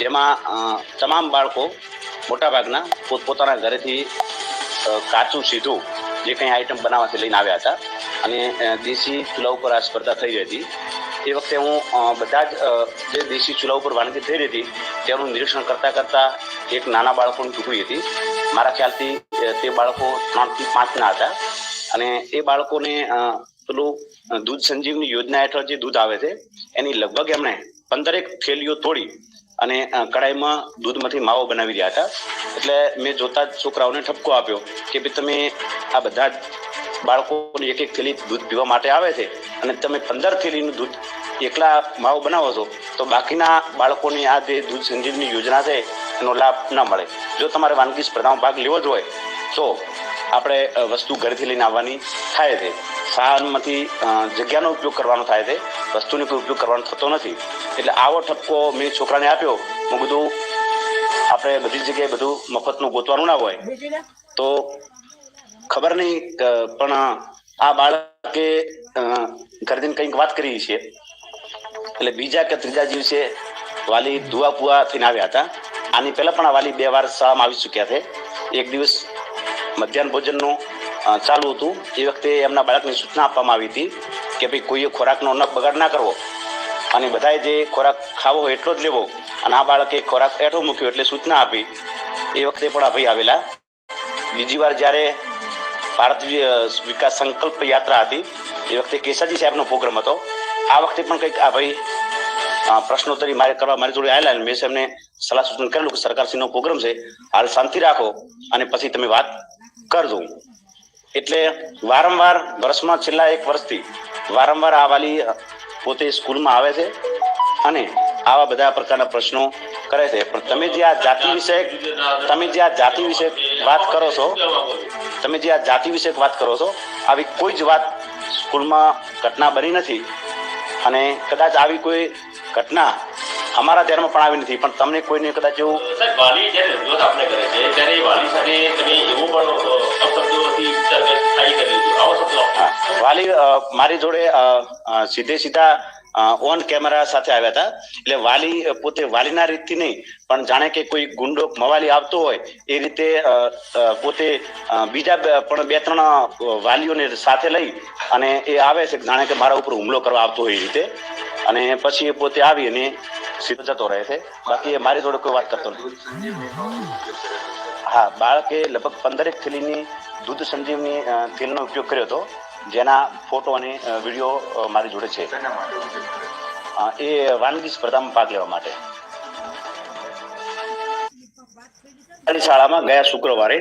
જેમાં તમામ બાળકો મોટાભાગના પોતપોતાના ઘરેથી કાચું સીધું જે કંઈ આઈટમ બનાવવાથી લઈને આવ્યા હતા. અને દેશી ચૂલા ઉપર આ સ્પર્ધા થઈ રહી હતી. એ વખતે હું બધા જ જે દેશી ચૂલા ઉપર વાનગી થઈ રહી હતી, તેનું નિરીક્ષણ કરતાં કરતાં એક નાના બાળકોની ટુકડી હતી. મારા ખ્યાલથી તે બાળકો ત્રણથી પાંચના હતા. અને એ બાળકોને પેલું દૂધ સંજીવની યોજના હેઠળ જે દૂધ આવે છે, એની લગભગ એમણે પંદરેક થેલીઓ તોડી અને કડાઈમાં દૂધમાંથી માવો બનાવી રહ્યા હતા. એટલે મેં જોતા જ છોકરાઓને ઠપકો આપ્યો કે ભાઈ તમે આ બધા જ બાળકોને એક એક થેલી દૂધ પીવા માટે આવે છે અને તમે પંદર થેલીનું દૂધ એકલા માવો બનાવો છો, તો બાકીના બાળકોની આ જે દૂધ સંજીવની યોજના છે, એનો લાભ ન મળે. જો તમારે વાનગી સ્પર્ધામાં ભાગ લેવો જ હોય, તો આપણે વસ્તુ ઘરેથી લઈને આવવાની થાય છે. શાળામાંથી જગ્યાનો ઉપયોગ કરવાનો થાય છે. વસ્તુનો કોઈ ઉપયોગ કરવાનો થતો નથી. એટલે આવો ઠપકો મેં છોકરાને આપ્યો. હું બધું આપણે બધી જગ્યાએ બધું મફતનું ગોતવાનું ના હોય. તો ખબર નહીં પણ આ બાળકે અ, કંઈક વાત કરી છે. એટલે બીજા કે ત્રીજા દિવસે વાલી ધુઆ પુઆ થઈને આવ્યા હતા. આની પહેલા પણ આ વાલી બે વાર શાળામાં આવી ચૂક્યા છે. એક દિવસ મધ્યાહન ભોજનનું ચાલુ હતું. એ વખતે એમના બાળકને સૂચના આપવામાં આવી હતી કે ભાઈ કોઈએ ખોરાકનો ન બગાડ ના કરવો. અને બધાએ જે ખોરાક ખાવો હોય એટલો જ લેવો. અને આ બાળકે ખોરાક એઠો મૂક્યો એટલે સૂચના આપી. એ વખતે પણ ભાઈ આવેલા. બીજી વાર જ્યારે ભારત વિકાસ સંકલ્પ યાત્રા હતી, એ વખતે કેસાજી સાહેબનો પ્રોગ્રામ હતો. આ વખતે પણ કંઈક આ ભાઈ પ્રશ્નોત્તરી મારે કરવા મારી જોડે આવેલા અને મેં એમને સલાહ સૂચન કરેલું કે સરકારશ્રીનો પ્રોગ્રામ છે. હાલ શાંતિ રાખો અને પછી તમે વાત કરજો એટલે વારંવાર વર્ષમાં છેલ્લા એક વર્ષથી વારંવાર આ વાલી પોતે સ્કૂલમાં આવે છે અને આવા બધા પ્રકારના પ્રશ્નો કરે છે. પણ તમે જે આ જાતિ વિશે તમે જે આ જાતિ વિશે વાત કરો છો, તમે જે આ જાતિ વિશે વાત કરો છો, આવી કોઈ જ વાત સ્કૂલમાં ઘટના બની નથી. અને કદાચ આવી કોઈ ઘટના અમારા ધ્યાનમાં પણ આવી નથી. પણ તમને કોઈને કદાચ એવું વાલી જ્યારે આપણે કરે છે ત્યારે એ વાલી સાથે વાલી મારી જોડે સીધે સીધા ઓન કેમેરા સાથે આવ્યા હતા. એટલે વાલી પોતે વાલીના રીતથી નહીં, પણ જાણે કે કોઈ ગુંડો, મવાલી આવતો હોય, એ રીતે પોતે બીજા પણ બે ત્રણ વાલીઓને સાથે લઈ અને એ આવે છે, જાણે કે મારા ઉપર હુમલો કરવા આવતો હોય એ રીતે. અને પછી એ પોતે આવી અને સીધો જતો રહે છે. બાકી એ મારી જોડે કોઈ વાત કરતો નથી. હા, બાળકે લગભગ પંદરેક થેલીની દૂધ સંજીવની તેલનો ઉપયોગ કર્યો હતો. જેના ફોટો અને વીડિયો મારી જોડે છે. એ વાનગી સ્પર્ધામાં ભાગ લેવા માટે. શાળામાં ગયા શુક્રવારે